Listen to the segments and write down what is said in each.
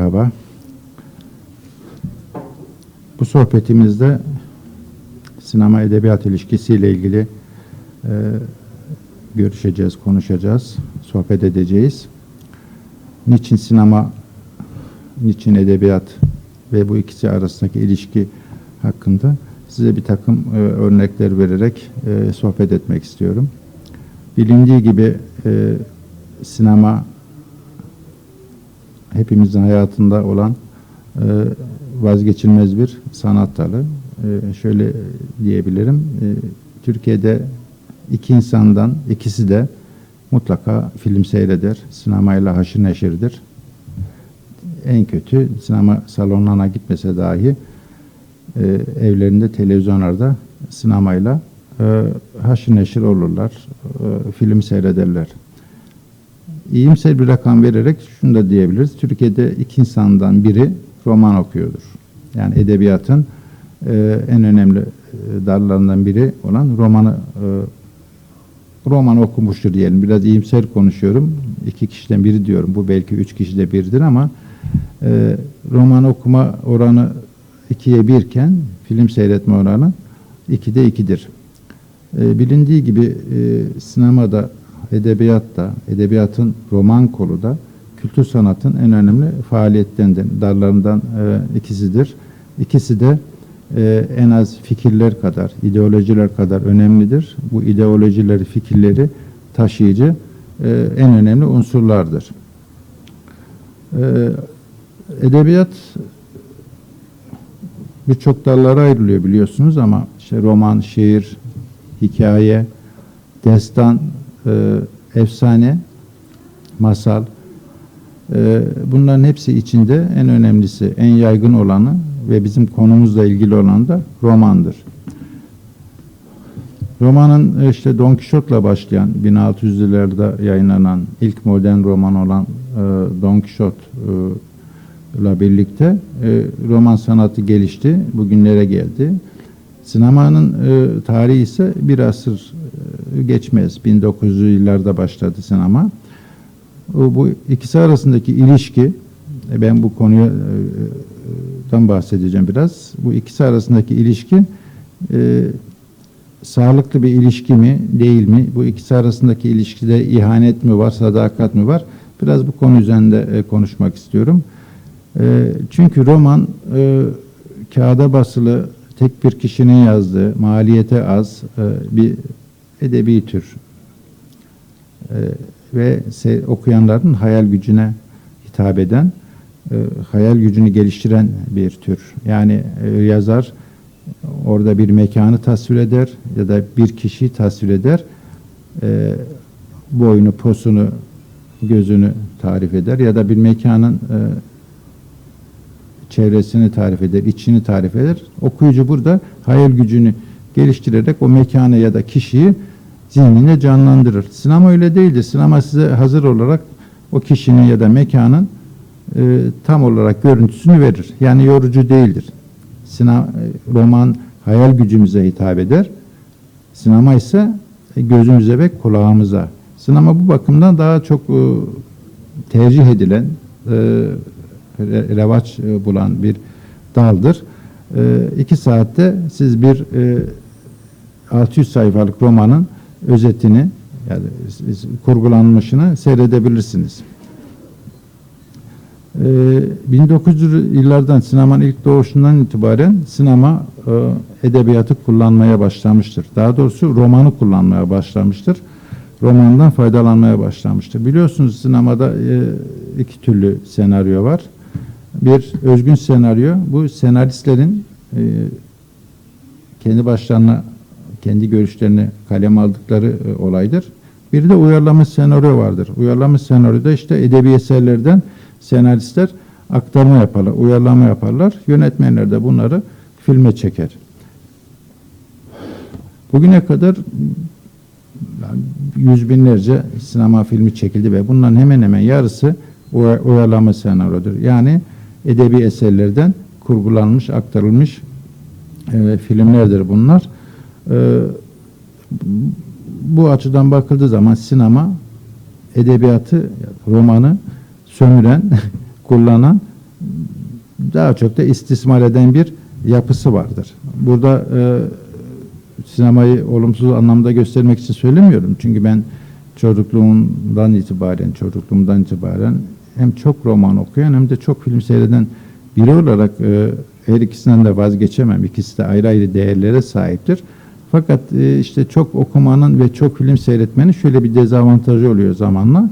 merhaba. Bu sohbetimizde sinema edebiyat ilişkisiyle ilgili e, görüşeceğiz, konuşacağız, sohbet edeceğiz. Niçin sinema, niçin edebiyat ve bu ikisi arasındaki ilişki hakkında size bir takım e, örnekler vererek e, sohbet etmek istiyorum. Bilindiği gibi e, sinema hepimizin hayatında olan e, vazgeçilmez bir sanat dalı. E, şöyle diyebilirim, e, Türkiye'de iki insandan ikisi de mutlaka film seyreder, sinemayla haşır neşirdir. En kötü sinema salonlarına gitmese dahi e, evlerinde televizyonlarda sinemayla e, haşır neşir olurlar, e, film seyrederler. İyimser bir rakam vererek şunu da diyebiliriz. Türkiye'de iki insandan biri roman okuyordur. Yani edebiyatın e, en önemli e, dallarından biri olan romanı e, roman okumuştur diyelim. Biraz iyimser konuşuyorum. İki kişiden biri diyorum. Bu belki üç kişide biridir ama e, roman okuma oranı ikiye birken film seyretme oranı ikide ikidir. E, bilindiği gibi e, sinemada, edebiyatta, edebiyatın roman kolu da kültür sanatın en önemli faaliyetlerinden, dallarından e, ikisidir. İkisi de e, en az fikirler kadar, ideolojiler kadar önemlidir. Bu ideolojileri, fikirleri taşıyıcı e, en önemli unsurlardır. E, edebiyat birçok dallara ayrılıyor biliyorsunuz ama işte roman, şiir, hikaye, destan, e, efsane, masal, e, bunların hepsi içinde en önemlisi, en yaygın olanı ve bizim konumuzla ilgili olan da romandır. Romanın e, işte Don Quixote'la başlayan 1600'lerde yayınlanan ilk modern roman olan e, Don Quixote e, birlikte e, roman sanatı gelişti, bugünlere geldi. Sinemanın e, tarihi ise bir asır e, geçmez. 1900'lü yıllarda başladı sinema. O, bu ikisi arasındaki ilişki, e, ben bu konuya dan bahsedeceğim biraz. Bu ikisi arasındaki ilişki e, sağlıklı bir ilişki mi, değil mi? Bu ikisi arasındaki ilişkide ihanet mi var, sadakat mi var? Biraz bu konu üzerinde e, konuşmak istiyorum. E, çünkü roman e, kağıda basılı tek bir kişinin yazdığı, maliyete az e, bir edebi tür. E, ve okuyanların hayal gücüne hitap eden, e, hayal gücünü geliştiren bir tür. Yani e, yazar orada bir mekanı tasvir eder ya da bir kişiyi tasvir eder. E, boyunu, posunu, gözünü tarif eder ya da bir mekanın e, çevresini tarif eder, içini tarif eder. Okuyucu burada hayal gücünü geliştirerek o mekanı ya da kişiyi zihninde canlandırır. Sinema öyle değildir. Sinema size hazır olarak o kişinin ya da mekanın e, tam olarak görüntüsünü verir. Yani yorucu değildir. Sinema, e, roman hayal gücümüze hitap eder. Sinema ise gözümüze ve kulağımıza. Sinema bu bakımdan daha çok e, tercih edilen, e, revaç e, bulan bir daldır. E, iki saatte siz bir e, 600 sayfalık romanın özetini yani kurgulanmışını seyredebilirsiniz. Ee, 1900'lü yıllardan sinemanın ilk doğuşundan itibaren sinema e, edebiyatı kullanmaya başlamıştır. Daha doğrusu romanı kullanmaya başlamıştır. Romandan faydalanmaya başlamıştır. Biliyorsunuz sinemada e, iki türlü senaryo var. Bir özgün senaryo. Bu senaristlerin e, kendi başlarına kendi görüşlerini kaleme aldıkları e, olaydır. Bir de uyarlama senaryo vardır. Uyarlama senaryoda işte edebi eserlerden senaristler aktarma yaparlar, uyarlama yaparlar. Yönetmenler de bunları filme çeker. Bugüne kadar yüz binlerce sinema filmi çekildi ve bunların hemen hemen yarısı uyarlama senaryodur. Yani edebi eserlerden kurgulanmış, aktarılmış e, filmlerdir bunlar. E, bu açıdan bakıldığı zaman sinema edebiyatı, romanı sömüren, kullanan daha çok da istismar eden bir yapısı vardır. Burada e, sinemayı olumsuz anlamda göstermek için söylemiyorum. Çünkü ben çocukluğumdan itibaren, çocukluğumdan itibaren hem çok roman okuyan hem de çok film seyreden biri olarak e, her ikisinden de vazgeçemem. İkisi de ayrı ayrı değerlere sahiptir. Fakat e, işte çok okumanın ve çok film seyretmenin şöyle bir dezavantajı oluyor zamanla.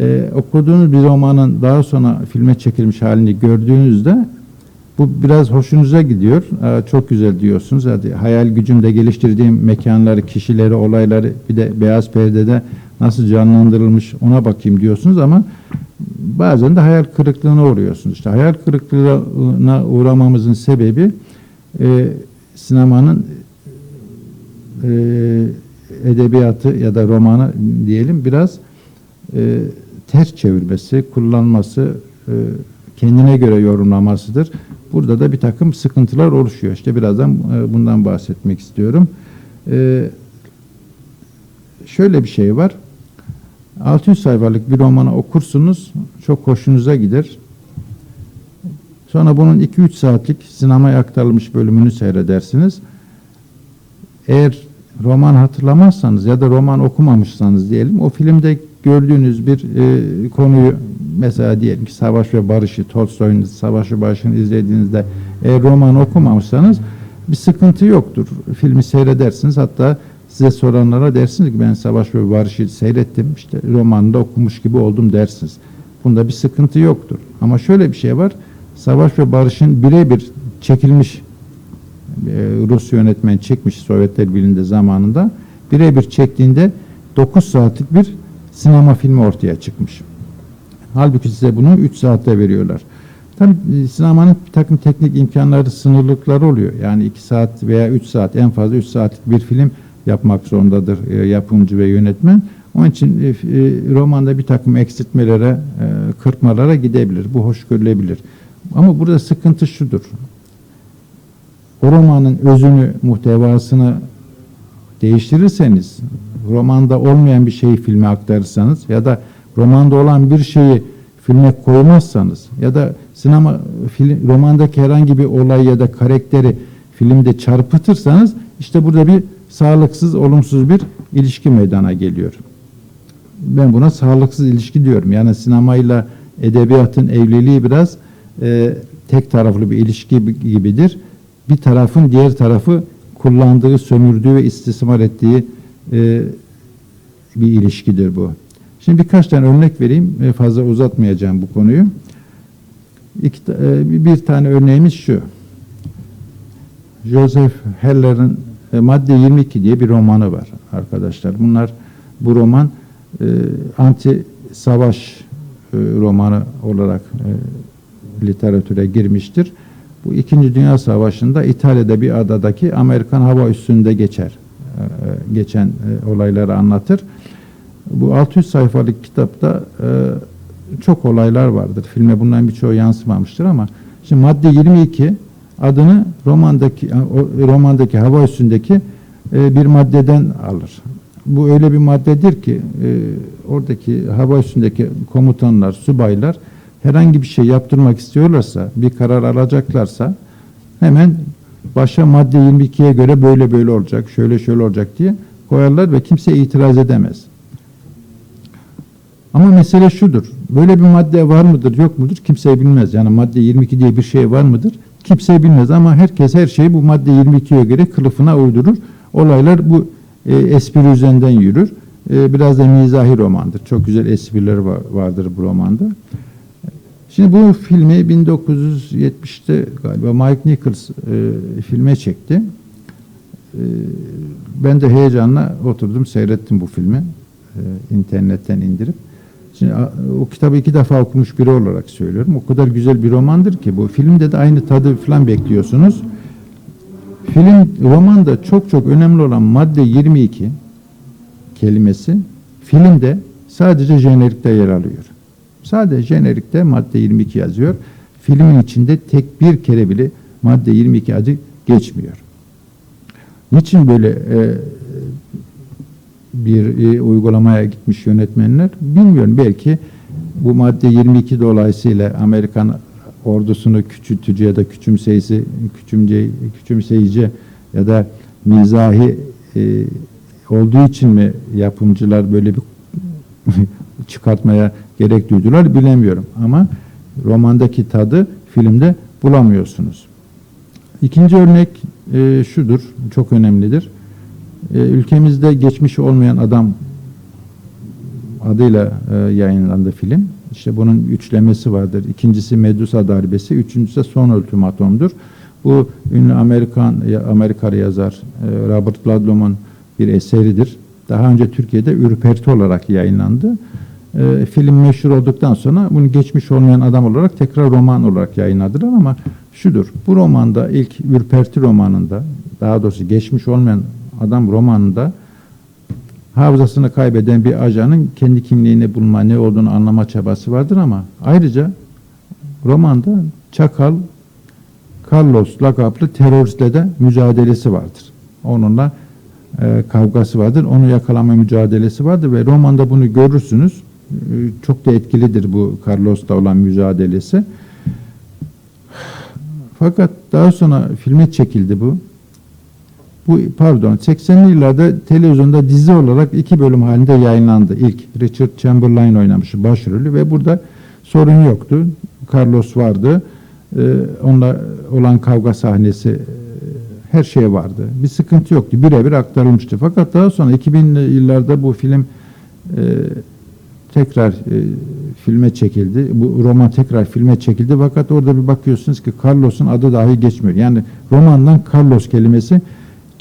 E, okuduğunuz bir romanın daha sonra filme çekilmiş halini gördüğünüzde bu biraz hoşunuza gidiyor. Aa, çok güzel diyorsunuz. Hadi hayal gücümde geliştirdiğim mekanları, kişileri, olayları bir de beyaz perdede nasıl canlandırılmış ona bakayım diyorsunuz ama bazen de hayal kırıklığına uğruyorsunuz. İşte hayal kırıklığına uğramamızın sebebi e, sinemanın e, edebiyatı ya da romanı diyelim biraz e, ters çevirmesi, kullanması, e, kendine göre yorumlamasıdır. Burada da bir takım sıkıntılar oluşuyor. İşte birazdan e, bundan bahsetmek istiyorum. E, şöyle bir şey var. 600 sayfalık bir romanı okursunuz, çok hoşunuza gider. Sonra bunun 2-3 saatlik sinemaya aktarılmış bölümünü seyredersiniz. Eğer roman hatırlamazsanız ya da roman okumamışsanız diyelim, o filmde gördüğünüz bir e, konuyu mesela diyelim ki Savaş ve Barış'ı, Tolstoy'un Savaş ve Barış'ını izlediğinizde eğer roman okumamışsanız bir sıkıntı yoktur. Filmi seyredersiniz hatta size soranlara dersiniz ki ben Savaş ve Barış'ı seyrettim işte romanında okumuş gibi oldum dersiniz. Bunda bir sıkıntı yoktur. Ama şöyle bir şey var. Savaş ve Barış'ın birebir çekilmiş e, Rus yönetmen çekmiş Sovyetler Birliği'nde zamanında birebir çektiğinde 9 saatlik bir sinema filmi ortaya çıkmış. Halbuki size bunu 3 saatte veriyorlar. Tabii e, sinemanın bir takım teknik imkanları, sınırlıkları oluyor. Yani 2 saat veya 3 saat en fazla 3 saatlik bir film yapmak zorundadır e, yapımcı ve yönetmen. Onun için e, e, romanda bir takım eksiltmelere, e, kırpmalara gidebilir. Bu hoş görülebilir. Ama burada sıkıntı şudur. O romanın özünü, muhtevasını değiştirirseniz, romanda olmayan bir şeyi filme aktarırsanız ya da romanda olan bir şeyi filme koymazsanız ya da sinema film, romandaki herhangi bir olay ya da karakteri filmde çarpıtırsanız işte burada bir sağlıksız, olumsuz bir ilişki meydana geliyor. Ben buna sağlıksız ilişki diyorum. Yani sinemayla edebiyatın evliliği biraz e, tek taraflı bir ilişki gibidir. Bir tarafın diğer tarafı kullandığı, sömürdüğü ve istismar ettiği e, bir ilişkidir bu. Şimdi birkaç tane örnek vereyim. E, fazla uzatmayacağım bu konuyu. İki, e, bir tane örneğimiz şu. Joseph Heller'ın e, Madde 22 diye bir romanı var arkadaşlar. Bunlar bu roman e, anti savaş e, romanı olarak e, literatüre girmiştir. Bu İkinci Dünya Savaşı'nda İtalya'da bir adadaki Amerikan hava üssünde geçer. E, e geçen e, olayları anlatır. Bu 600 sayfalık kitapta e, çok olaylar vardır. Filme bundan birçoğu yansımamıştır ama şimdi madde 22 adını romandaki romandaki hava üstündeki e, bir maddeden alır. Bu öyle bir maddedir ki e, oradaki hava üstündeki komutanlar, subaylar herhangi bir şey yaptırmak istiyorlarsa, bir karar alacaklarsa hemen başa madde 22'ye göre böyle böyle olacak, şöyle şöyle olacak diye koyarlar ve kimse itiraz edemez. Ama mesele şudur. Böyle bir madde var mıdır, yok mudur kimse bilmez. Yani madde 22 diye bir şey var mıdır? Kimse bilmez ama herkes her şeyi bu madde 22'ye göre kılıfına uydurur. Olaylar bu e, espri üzerinden yürür. E, biraz da mizahi romandır. Çok güzel esprileri var, vardır bu romanda. Şimdi bu filmi 1970'te galiba Mike Nichols e, filme çekti. E, ben de heyecanla oturdum seyrettim bu filmi. E, internetten indirip. Şimdi o kitabı iki defa okumuş biri olarak söylüyorum. O kadar güzel bir romandır ki bu. Filmde de aynı tadı falan bekliyorsunuz. Film, romanda çok çok önemli olan madde 22 kelimesi filmde sadece jenerikte yer alıyor. Sadece jenerikte madde 22 yazıyor. Filmin içinde tek bir kere bile madde 22 adı geçmiyor. Niçin böyle e, bir e, uygulamaya gitmiş yönetmenler bilmiyorum. Belki bu madde 22 dolayısıyla Amerikan ordusunu küçültücü ya da küçümseyisi, küçümce, küçümseyici ya da mizahi e, olduğu için mi yapımcılar böyle bir çıkartmaya gerek duydular bilemiyorum. Ama romandaki tadı filmde bulamıyorsunuz. İkinci örnek e, şudur, çok önemlidir. E, ülkemizde geçmiş olmayan adam adıyla e, yayınlandı film. İşte bunun üçlemesi vardır. İkincisi Medusa darbesi, üçüncüsü son ultimatomdur. Bu ünlü Amerikan Amerikalı yazar e, Robert Ludlum'un bir eseridir. Daha önce Türkiye'de ürperti olarak yayınlandı. E, film meşhur olduktan sonra bunu geçmiş olmayan adam olarak tekrar roman olarak yayınladılar ama şudur. Bu romanda ilk ürperti romanında daha doğrusu geçmiş olmayan adam romanında hafızasını kaybeden bir ajanın kendi kimliğini bulma, ne olduğunu anlama çabası vardır ama ayrıca romanda Çakal Carlos lakaplı teröristle de mücadelesi vardır. Onunla e, kavgası vardır. Onu yakalama mücadelesi vardır ve romanda bunu görürsünüz. E, çok da etkilidir bu Carlos'la olan mücadelesi. Fakat daha sonra filme çekildi bu. Bu pardon 80'li yıllarda televizyonda dizi olarak iki bölüm halinde yayınlandı. İlk Richard Chamberlain oynamıştı başrolü ve burada sorun yoktu. Carlos vardı. Ee, onunla olan kavga sahnesi e, her şey vardı. Bir sıkıntı yoktu. Birebir aktarılmıştı. Fakat daha sonra 2000'li yıllarda bu film e, tekrar e, filme çekildi. Bu roman tekrar filme çekildi. Fakat orada bir bakıyorsunuz ki Carlos'un adı dahi geçmiyor. Yani romandan Carlos kelimesi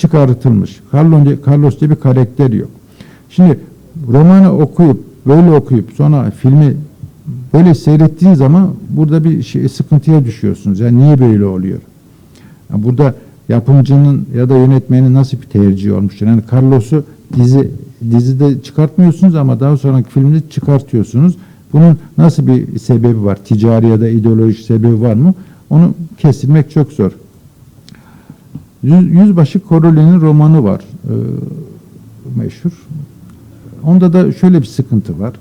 çıkartılmış. Carlos diye, Carlos diye bir karakter yok. Şimdi romanı okuyup böyle okuyup sonra filmi böyle seyrettiğin zaman burada bir şey, sıkıntıya düşüyorsunuz. Yani niye böyle oluyor? Yani burada yapımcının ya da yönetmenin nasıl bir tercih olmuş? Yani Carlos'u dizi dizide çıkartmıyorsunuz ama daha sonraki filmde çıkartıyorsunuz. Bunun nasıl bir sebebi var? Ticari ya da ideolojik sebebi var mı? Onu kestirmek çok zor. Yüz, Yüzbaşı Koroli'nin romanı var. e, meşhur. Onda da şöyle bir sıkıntı var.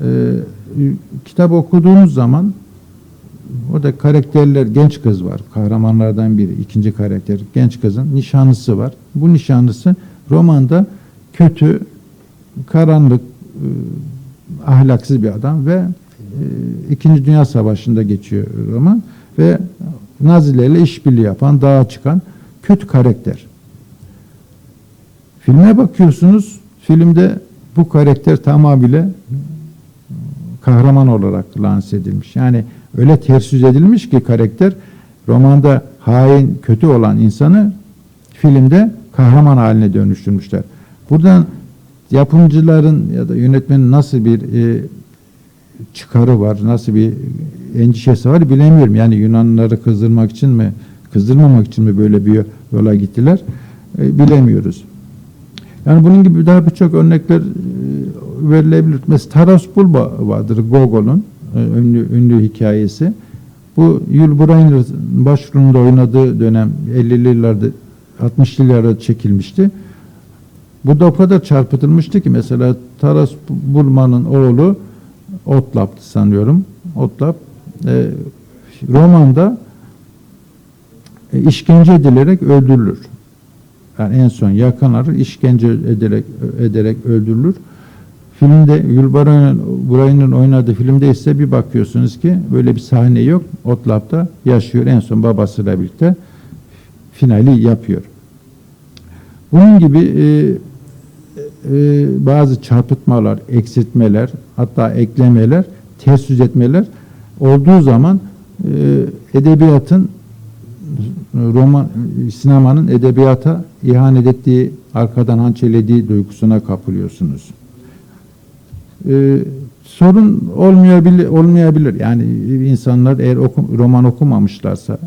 E, kitabı okuduğunuz zaman orada karakterler genç kız var. Kahramanlardan biri. ikinci karakter genç kızın nişanlısı var. Bu nişanlısı romanda kötü, karanlık, e, ahlaksız bir adam ve e, İkinci Dünya Savaşı'nda geçiyor roman ve Nazilerle işbirliği yapan, dağa çıkan kötü karakter. Filme bakıyorsunuz, filmde bu karakter tamamıyla kahraman olarak lanse edilmiş. Yani öyle ters yüz edilmiş ki karakter romanda hain, kötü olan insanı filmde kahraman haline dönüştürmüşler. Buradan yapımcıların ya da yönetmenin nasıl bir e, çıkarı var, nasıl bir endişesi var bilemiyorum. Yani Yunanlıları kızdırmak için mi, kızdırmamak için mi böyle bir yola gittiler e, bilemiyoruz. Yani bunun gibi daha birçok örnekler e, verilebilir. Mesela Taras Bulba vardır Gogol'un e, ünlü, ünlü hikayesi. Bu Yul Brynner başrolünde oynadığı dönem 50'li yıllarda 60'lı yıllarda çekilmişti. Bu da o kadar çarpıtılmıştı ki mesela Taras Bulman'ın oğlu Otlap'tı sanıyorum. Otlap e, romanda e, işkence edilerek öldürülür. Yani en son yakınları işkence ederek ederek öldürülür. Filmde Yulbaray'ın Buray'ın oynadığı filmde ise bir bakıyorsunuz ki böyle bir sahne yok. Otlap'ta yaşıyor. En son babasıyla birlikte finali yapıyor. Bunun gibi e, e, bazı çarpıtmalar, eksiltmeler, hatta eklemeler, ters yüz etmeler olduğu zaman e, edebiyatın roman sinemanın edebiyata ihanet ettiği, arkadan hançelediği duygusuna kapılıyorsunuz. Ee, sorun olmayabilir, olmayabilir. Yani insanlar eğer oku, roman okumamışlarsa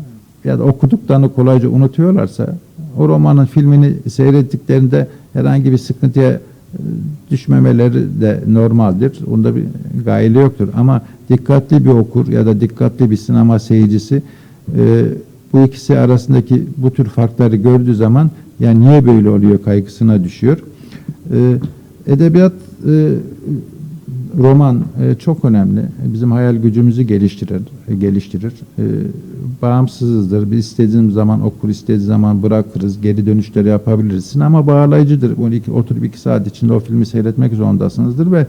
ya da okuduklarını kolayca unutuyorlarsa o romanın filmini seyrettiklerinde herhangi bir sıkıntıya e, düşmemeleri de normaldir. Onda bir gayle yoktur. Ama dikkatli bir okur ya da dikkatli bir sinema seyircisi e, bu ikisi arasındaki bu tür farkları gördüğü zaman yani niye böyle oluyor kaygısına düşüyor. E, edebiyat e, roman e, çok önemli. Bizim hayal gücümüzü geliştirir, e, geliştirir. E, bağımsızızdır. Biz istediğimiz zaman okur, istediğimiz zaman bırakırız. Geri dönüşleri yapabiliriz. Sinema bağlayıcıdır. 12 oturup iki saat içinde o filmi seyretmek zorundasınızdır ve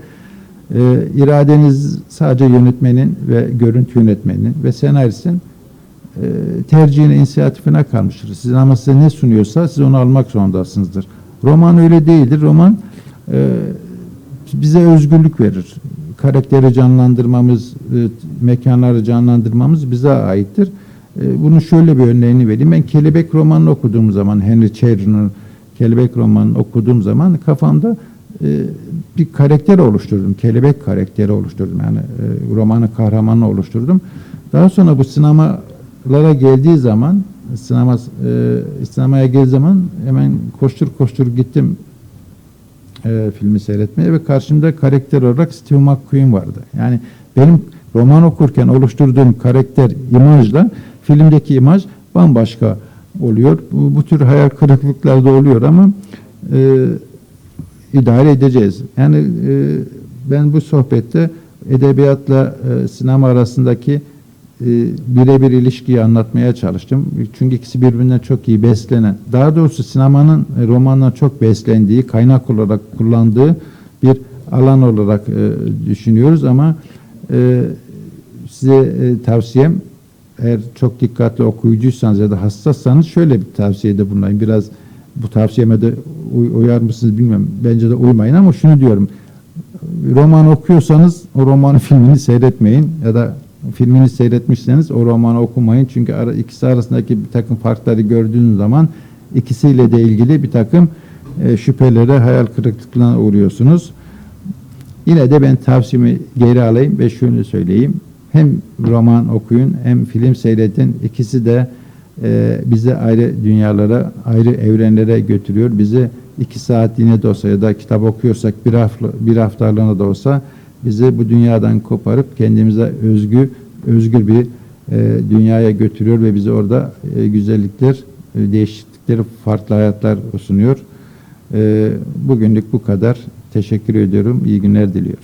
e, iradeniz sadece yönetmenin ve görüntü yönetmeninin ve senaristin e, tercihine, inisiyatifine kalmıştır. Sizin ama size ne sunuyorsa siz onu almak zorundasınızdır. Roman öyle değildir. Roman e, bize özgürlük verir. Karakteri canlandırmamız, e, mekanları canlandırmamız bize aittir. E, bunun şöyle bir örneğini vereyim. Ben Kelebek romanını okuduğum zaman, Henry Cherry'nin Kelebek romanını okuduğum zaman kafamda e, bir karakter oluşturdum. Kelebek karakteri oluşturdum. Yani e, romanın kahramanını oluşturdum. Daha sonra bu sinemalara geldiği zaman sinema e, sinemaya geldiği zaman hemen koştur koştur gittim e, filmi seyretmeye ve karşımda karakter olarak Steve McQueen vardı. Yani benim roman okurken oluşturduğum karakter imajla filmdeki imaj bambaşka oluyor. Bu, bu tür hayal kırıklıkları da oluyor ama e, idare edeceğiz. Yani e, ben bu sohbette edebiyatla e, sinema arasındaki e, birebir ilişkiyi anlatmaya çalıştım. Çünkü ikisi birbirinden çok iyi beslenen, daha doğrusu sinemanın e, romanla çok beslendiği, kaynak olarak kullandığı bir alan olarak e, düşünüyoruz ama size tavsiyem eğer çok dikkatli okuyucuysanız ya da hassassanız şöyle bir tavsiyede bulunayım. Biraz bu tavsiyeme de uy- uyar mısınız bilmiyorum. Bence de uymayın ama şunu diyorum. Roman okuyorsanız o romanın filmini seyretmeyin ya da filmini seyretmişseniz o romanı okumayın. Çünkü ara, ikisi arasındaki bir takım farkları gördüğünüz zaman ikisiyle de ilgili bir takım e, şüphelere, hayal kırıklıklarına uğruyorsunuz. Yine de ben tavsiyemi geri alayım ve şunu söyleyeyim. Hem roman okuyun hem film seyredin. İkisi de e, bizi ayrı dünyalara, ayrı evrenlere götürüyor. Bizi iki saat yine de olsa ya da kitap okuyorsak bir, hafta, bir haftalığına da olsa bizi bu dünyadan koparıp kendimize özgü, özgür bir e, dünyaya götürüyor ve bize orada e, güzellikler, e, değişiklikler, farklı hayatlar sunuyor. E, bugünlük bu kadar. Teşekkür ediyorum. İyi günler diliyorum.